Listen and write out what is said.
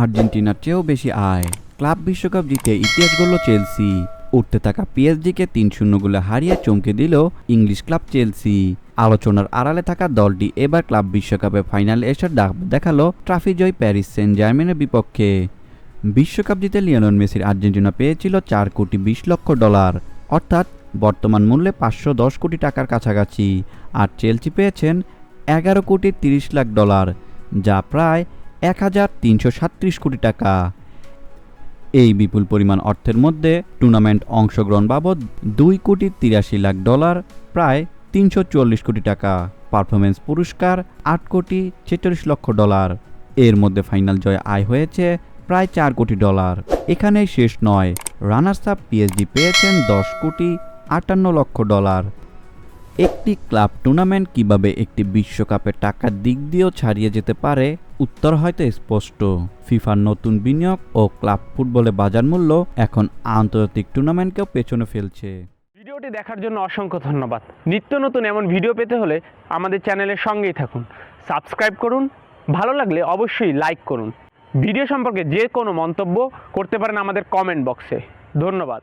আর্জেন্টিনার চেয়েও বেশি আয়। ক্লাব বিশ্বকাপ জিতে ইতিহাস গড়ল চেলসি। উঠতে থাকা পিএসজিকে তিন শূন্য গোলে হারিয়ে চমকে দিল ইংলিশ ক্লাব চেলসি। আলোচনার আড়ালে থাকা দলটি এবার ক্লাব বিশ্বকাপে ফাইনালে এসে দেখাল ট্রাফি জয় প্যারিস সেন্ট জার্মেনের বিপক্ষে। বিশ্বকাপ জিতে লিওনেল মেসির আর্জেন্টিনা পেয়েছিল চার কোটি বিশ লক্ষ ডলার, অর্থাৎ বর্তমান মূল্যে পাঁচশো দশ কোটি টাকার কাছাকাছি। আর চেলসি পেয়েছেন এগারো কোটি তিরিশ লাখ ডলার, যা প্রায় এক হাজার তিনশো সাত্রিশ কোটি টাকা। এই বিপুল পরিমাণ অর্থের মধ্যে টুর্নামেন্ট অংশগ্রহণ বাবদ দুই কোটি তিরাশি লাখ ডলার, প্রায় তিনশো চল্লিশ কোটি টাকা। পারফরমেন্স পুরস্কার, আট কোটি ছেচল্লিশ লক্ষ ডলার। এর মধ্যে ফাইনাল জয় আয় হয়েছে প্রায় চার কোটি ডলার। এখানেই শেষ নয়। রানার্স আপ পিএসজি পেয়েছেন দশ কোটি আটান্ন লক্ষ ডলার। একটি ক্লাব টুর্নামেন্ট কীভাবে একটি বিশ্বকাপের টাকার দিক দিয়েও ছাড়িয়ে যেতে পারে উত্তর হয়তো স্পষ্ট। ফিফার নতুন বিনিয়োগ ও ক্লাব ফুটবলে বাজার মূল্য এখন আন্তর্জাতিক টুর্নামেন্টকেও পেছনে ফেলছে। ভিডিওটি দেখার জন্য অসংখ্য ধন্যবাদ। নিত্য নতুন এমন ভিডিও পেতে হলে আমাদের চ্যানেলের সঙ্গেই থাকুন। সাবস্ক্রাইব করুন, ভালো লাগলে অবশ্যই লাইক করুন। ভিডিও সম্পর্কে যে কোনো মন্তব্য করতে পারেন আমাদের কমেন্ট বক্সে। ধন্যবাদ।